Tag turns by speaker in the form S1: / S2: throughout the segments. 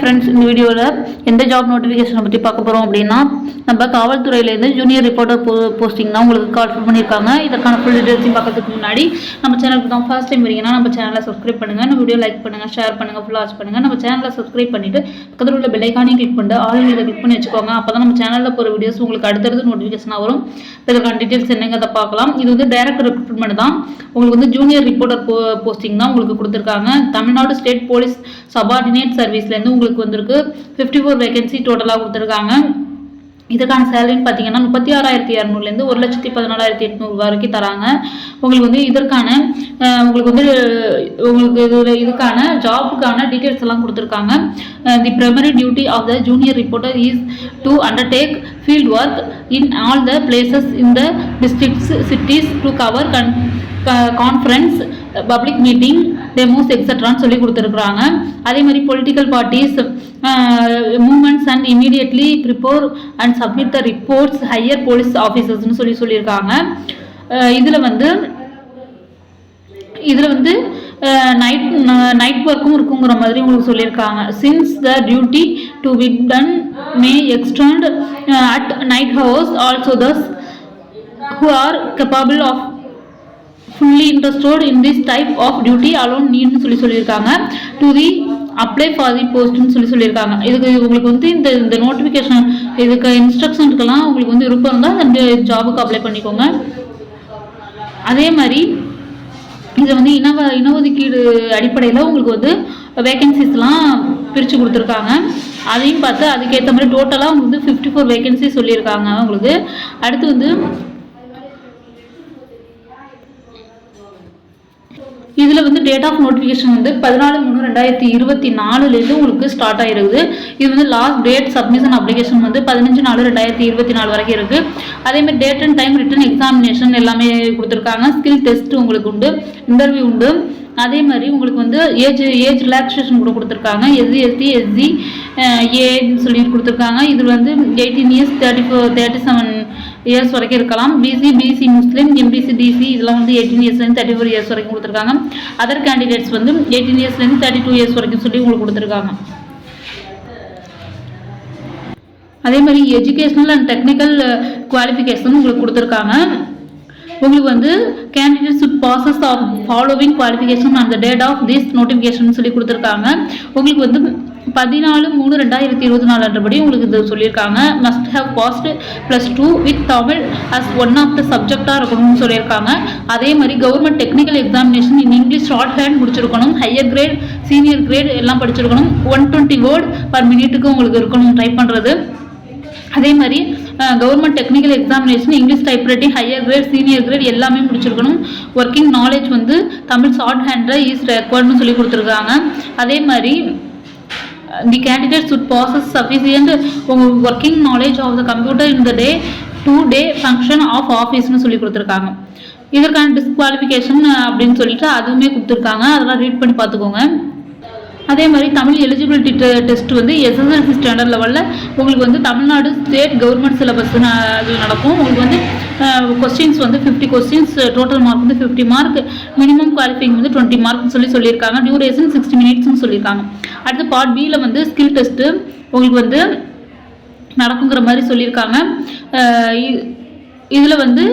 S1: Friends இந்த வீடியோவில் எந்த ஜாப் நோட்டிஃபிகேஷனை பற்றி பார்க்க போகிறோம் அப்படின்னா நம்ம காவல்துறையிலேருந்து ஜூனியர் ரிப்போர்ட்டர் போ போஸ்டிங் தான் உங்களுக்கு கால் பண்ணியிருக்காங்க. இதற்கான ஃபுல் டீட்டெயில்ஸையும் பார்க்கறதுக்கு முன்னாடி நம்ம சேனலுக்கு தான் ஃபர்ஸ்ட் டைம் வரீங்கன்னா நம்ம சேனலை சப்ஸ்கிரைப் பண்ணுங்கள் நம்ம வீடியோ லைக் பண்ணுங்கள் ஷேர் பண்ணுங்கள் ஃபுல் வாட்ச் பண்ணுங்கள் நம்ம சேனலை சப்ஸ்கிரைப் பண்ணிவிட்டு பக்கத்தில் உள்ள பெல்லைக்கானையும் கிளிக் பண்ணிட்டு ஆல் இதை கிளிக் பண்ணி வச்சுக்கோங்க. அப்போ தான் நம்ம சேனலில் போகிற வீடியோஸ் உங்களுக்கு அடுத்தடுத்து நோட்டிஃபிகேஷனாக வரும். இதற்கான டீட்டெயில்ஸ் என்னங்கிறத பார்க்கலாம். இது வந்து டைரக்ட் ரெக்ரூட்மெண்ட் தான். உங்களுக்கு வந்து ஜூனியர் ரிப்போர்ட்டர் போ போஸ்டிங் தான் உங்களுக்கு கொடுத்துருக்காங்க. தமிழ்நாடு ஸ்டேட் போலீஸ் சபார்டினேட் சர்வீஸ்லேருந்து உங்களுக்கு வந்திருக்கு. ஃபிஃப்டி ஃபோர் வேகன்சி டோட்டலாக கொடுத்துருக்காங்க. இதுக்கான சேலரின்னு பார்த்தீங்கன்னா முப்பத்தி ஆறாயிரத்தி இரநூறுலேருந்து ஒரு லட்சத்தி பதினாலாயிரத்தி எட்நூறு வரைக்கும் தராங்க. உங்களுக்கு வந்து இதற்கான உங்களுக்கு வந்து உங்களுக்கு இது இதுக்கான ஜாபுக்கான டீட்டெயில்ஸ் எல்லாம் கொடுத்துருக்காங்க. The primary duty of the junior reporter is to undertake field work in all the places in the districts cities to cover gun conference public meeting demos எக்ஸட்ரான்னு சொல்லி கொடுத்துருக்குறாங்க. அதே மாதிரி political parties movements and immediately prepare and submit the reports higher police ஆஃபீஸர்ஸ்னு சொல்லி சொல்லியிருக்காங்க. இதில் வந்து இதில் வந்து நைட் நைட் ஒர்க்கும் இருக்குங்கிற மாதிரி உங்களுக்கு சொல்லியிருக்காங்க. Since the duty to be done may extend at night hours also thus who are capable of fully interested in this type of duty alone நீட்னு சொல்லி சொல்லியிருக்காங்க. To the apply for the போஸ்ட்னு சொல்லி சொல்லியிருக்காங்க. இதுக்கு உங்களுக்கு வந்து இந்த இந்த நோட்டிஃபிகேஷன் இதுக்கு இன்ஸ்ட்ரக்ஷனுக்கெல்லாம் உங்களுக்கு வந்து விருப்பம் இருந்தால் அந்த ஜாபுக்கு அப்ளை பண்ணிக்கோங்க. அதே மாதிரி இதை வந்து இனவ இனஒதுக்கீடு அடிப்படையில் உங்களுக்கு வந்து வேகன்சிஸ்லாம் பிரித்து கொடுத்துருக்காங்க. அதையும் பார்த்து அதுக்கேற்ற மாதிரி டோட்டலாக உங்களுக்கு வந்து ஃபிஃப்டி ஃபோர் வேகன்சி சொல்லியிருக்காங்க உங்களுக்கு அடுத்து வந்து இதில் வந்து டேட் ஆஃப் நோட்டிஃபிகேஷன் வந்து பதினாலு மூணு ரெண்டாயிரத்தி இருபத்தி நாலுலேருந்து உங்களுக்கு ஸ்டார்ட் ஆகிருக்குது இது வந்து லாஸ்ட் டேட் சப்மிஷன் அப்ளிகேஷன் வந்து பதினஞ்சு நாலு ரெண்டாயிரத்தி இருபத்தி நாலு வரைக்கும் இருக்குது அதேமாதிரி date and time written examination எல்லாமே கொடுத்துருக்காங்க. ஸ்கில் டெஸ்ட் உங்களுக்கு உண்டு இன்டர்வியூ உண்டு. அதே மாதிரி உங்களுக்கு வந்து ஏஜ் ஏஜ் ரிலாக்ஸேஷன் கூட கொடுத்துருக்காங்க. எஸ்சி எஸ்டி எஸ்சி ஏன்னு சொல்லி கொடுத்துருக்காங்க. இது வந்து eighteen years thirty four thirty seven years வரைக்கும் இருக்கலாம். BC BC Muslim MBC DC இதெல்லாம் வந்து எயிட்டீன் இயர்ஸ்லேருந்து தேர்ட்டி ஃபோர் இயர்ஸ் வரைக்கும் கொடுத்துருக்காங்க. அதர் கேண்டிடேட்ஸ் வந்து எயிட்டீன் இயர்ஸ்லேருந்து தேர்ட்டி டூ இயர்ஸ் வரைக்கும் சொல்லி உங்களுக்கு கொடுத்துருக்காங்க. அதே மாதிரி எஜுகேஷனல் அண்ட் டெக்னிக்கல் குவாலிஃபிகேஷன் உங்களுக்கு கொடுத்துருக்காங்க. உங்களுக்கு வந்து candidate should possess of following qualification அந்த டேட் ஆஃப் திஸ் நோட்டிஃபிகேஷன் சொல்லி கொடுத்துருக்காங்க. உங்களுக்கு வந்து பதினாலு மூணு ரெண்டாயிரத்தி இருபத்தி நாலு அன்றபடி உங்களுக்கு இது சொல்லியிருக்காங்க. Must have passed plus two with Tamil as one of the சப்ஜெக்டாக இருக்கணும்னு சொல்லியிருக்காங்க. அதே மாதிரி government technical examination in English shorthand முடிச்சிருக்கணும். ஹையர் கிரேட் சீனியர் கிரேட் எல்லாம் படிச்சிருக்கணும். ஒன் டுவெண்ட்டி வேர்ட் பர் மினிட்டுக்கு உங்களுக்கு இருக்கணும் ட்ரை பண்ணுறது அதே மாதிரி government technical examination English typewriting higher grade senior grade எல்லாமே முடிச்சிருக்கணும். ஒர்க்கிங் நாலேஜ் வந்து தமிழ் ஷார்ட் ஹேண்டில் இஸ் ரெக்வயர்ட்னு சொல்லி கொடுத்துருக்காங்க. அதே மாதிரி the candidate should possess sufficient உங்கள் working knowledge of the computer in the day to day function of ஆஃபீஸ்னு சொல்லி கொடுத்துருக்காங்க. இதற்கான டிஸ்குவாலிஃபிகேஷன் அப்படின்னு சொல்லிட்டு அதுவுமே கொடுத்துருக்காங்க. அதெல்லாம் ரீட் பண்ணி பார்த்துக்கோங்க. அதே மாதிரி தமிழ் எலிஜிபிலிட்டி டெஸ்ட் வந்து எஸ்எஸ்எல்சி ஸ்டாண்டர்ட் லெவலில் உங்களுக்கு வந்து தமிழ்நாடு ஸ்டேட் கவர்மெண்ட் சிலபஸ் அது நடக்கும். உங்களுக்கு வந்து கொஸ்டின்ஸ் வந்து ஃபிஃப்டி கொஸ்டின்ஸ் டோட்டல் மார்க் வந்து ஃபிஃப்டி மார்க் மினிமம் குவாலிஃபைங் வந்து டுவெண்ட்டி மார்க்னு சொல்லி சொல்லியிருக்காங்க. டியூரேஷன் சிக்ஸ்டி மினிட்ஸ்னு சொல்லியிருக்காங்க. அடுத்து பார்ட் பியில் வந்து ஸ்கில் டெஸ்ட்டு உங்களுக்கு வந்து நடக்குங்கிற மாதிரி சொல்லியிருக்காங்க. இதில் வந்து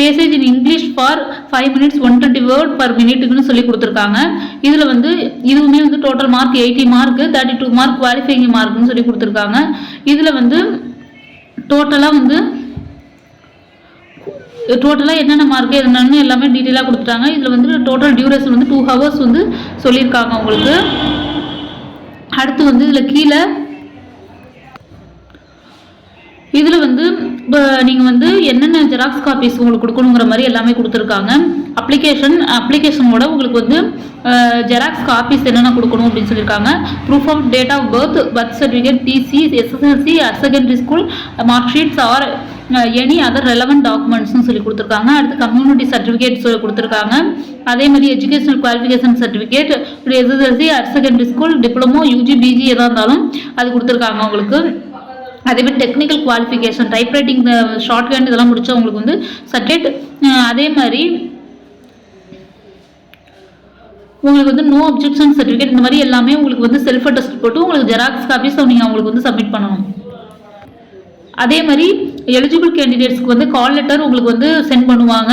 S1: passage in English for five minutes one twenty word per மினிட்டுக்குன்னு சொல்லி கொடுத்துருக்காங்க. இதில் வந்து இதுவுமே வந்து total mark eighty mark thirty two mark qualifying மார்க்னு சொல்லி கொடுத்துருக்காங்க. இதில் வந்து டோட்டலாக வந்து டோட்டலாக என்னென்ன மார்க் என்னென்னு எல்லாமே டீட்டெயிலாக கொடுத்துட்டாங்க. இதில் வந்து டோட்டல் டியூரேஷன் வந்து டூ ஹவர்ஸ் வந்து சொல்லியிருக்காங்க உங்களுக்கு. அடுத்து வந்து இதில் கீழே இதில் வந்து இப்போ நீங்கள் வந்து என்னென்ன ஜெராக்ஸ் காப்பீஸ் உங்களுக்கு கொடுக்கணுங்கிற மாதிரி எல்லாமே கொடுத்துருக்காங்க. அப்ளிகேஷன் அப்ளிகேஷனோட உங்களுக்கு வந்து ஜெராக்ஸ் காப்பீஸ் என்னென்ன கொடுக்கணும் அப்படின்னு சொல்லியிருக்காங்க. Proof of date of birth birth certificate TC SSLC secondary school mark sheets or any other relevant டாக்குமெண்ட்ஸ்னு சொல்லி கொடுத்துருக்காங்க. அடுத்து கம்யூனிட்டி சர்டிஃபிகேட் கொடுத்துருக்காங்க. அதே மாதிரி educational qualification certificate SSLC higher secondary school diploma UG PG எதாக இருந்தாலும் அது கொடுத்துருக்காங்க உங்களுக்கு. அதே மாதிரி technical qualification typewriting shorthand இதெல்லாம் முடித்தவங்களுக்கு வந்து சர்டிஃபிகேட் அதே மாதிரி உங்களுக்கு வந்து நோ அப்ஜெக்ஷன் சர்டிஃபிகேட் இந்த மாதிரி எல்லாமே உங்களுக்கு வந்து செல்ஃப் அட்டஸ்ட் போட்டு உங்களுக்கு ஜெராக்ஸ் காப்பீஸ் நீங்கள் அவங்களுக்கு வந்து சப்மிட் பண்ணணும். அதே மாதிரி எலிஜிபிள் கேண்டிடேட்ஸ்க்கு வந்து கால் லெட்டர் உங்களுக்கு வந்து சென்ட் பண்ணுவாங்க.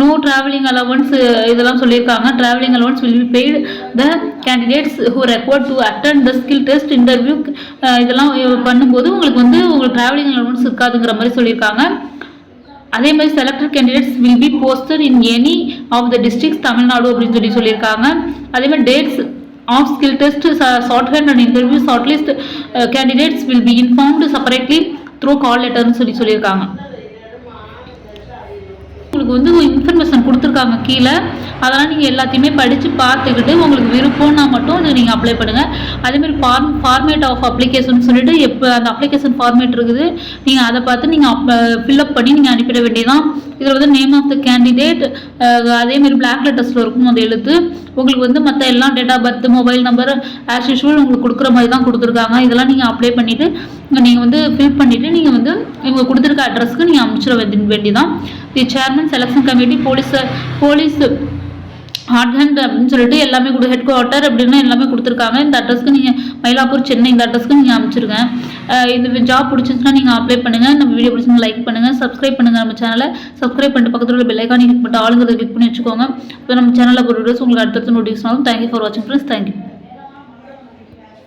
S1: நோ ட்ராவலிங் அலவன்ஸ் இதெல்லாம் சொல்லியிருக்காங்க. Travelling allowance will be paid the candidates who required to attend the skill test interview இதெல்லாம் பண்ணும்போது உங்களுக்கு வந்து உங்களுக்கு ட்ராவலிங் அலவன்ஸ் இருக்காதுங்கிற மாதிரி சொல்லியிருக்காங்க. அதே மாதிரி selected candidates will be posted in any of the districts Tamil Nadu அப்படின்னு சொல்லி சொல்லியிருக்காங்க. அதே மாதிரி dates of skill test shorthand and interview shortlist candidates will be informed separately through call லெட்டர்னு சொல்லி சொல்லியிருக்காங்க. உங்களுக்கு வந்து இன்ஃபர்மேஷன் கொடுத்துருக்காங்க கீழே. அதெல்லாம் நீங்கள் எல்லாத்தையுமே படித்து பார்த்துக்கிட்டு உங்களுக்கு விருப்பம்னா மட்டும் இது நீங்கள் அப்ளை பண்ணுங்கள் அதேமாதிரி ஃபார்ம் ஃபார்மேட் ஆஃப் அப்ளிகேஷன் சொல்லிட்டு எப்போ அந்த அப்ளிகேஷன் ஃபார்மேட் இருக்குது நீங்கள் அதை பார்த்து நீங்கள் அப் ஃபில்அப் பண்ணி நீங்கள் அனுப்பிட வேண்டியதான் இதில் வந்து நேம் ஆஃப் த கேண்டிடேட் அதேமாரி பிளாக் லெட்டர்ஸில் இருக்கும் அந்த எழுத்து. உங்களுக்கு வந்து மற்ற எல்லா data birth mobile number as usual உங்களுக்கு கொடுக்குற மாதிரி தான் கொடுத்துருக்காங்க. இதெல்லாம் நீங்கள் அப்ளை பண்ணிவிட்டு நீங்கள் வந்து ஃபில் பண்ணிவிட்டு நீங்கள் வந்து இவங்க கொடுத்துருக்க அட்ரஸ்க்கு நீங்கள் அனுப்பிச்சிட வேண்டி வேண்டியதான் the chairman selection committee police police hard hand அப்படின்னு சொல்லிட்டு எல்லாமே கொடு ஹெட் குவார்ட்டர் அப்படின்னு எல்லாமே கொடுத்துருக்காங்க. இந்த அட்ரஸ்க்கு நீங்கள் மயிலாப்பூர் சென்னை இந்த அட்ரஸ்க்கு நீங்கள் அனுப்பிச்சிருங்க. இந்த ஜாப் பிடிச்சிச்சுன்னா நீங்கள் அப்ளை பண்ணுங்கள் நம்ம வீடியோ பிடிச்சிங்க லைக் பண்ணுங்கள் சப்ஸ்கிரைப் பண்ணுங்கள் நம்ம சேனலை சப்ஸ்கிரைப் பண்ணிட்டு பக்கத்தில் உள்ள பெல்லைக்கான் கிளிக் பண்ணிட்டு ஆளுங்கிறத கிளிக் பண்ணி வச்சுக்கோங்க. அப்போ நம்ம சேனலில் ஒரு வீடியோஸ் உங்களுக்கு அடுத்தடுத்து நோட்டிஃபிகேஷன் ஆகும். தேங்க்யூ ஃபார் வாட்சிங் ஃப்ரெண்ட்ஸ் தேங்க்யூ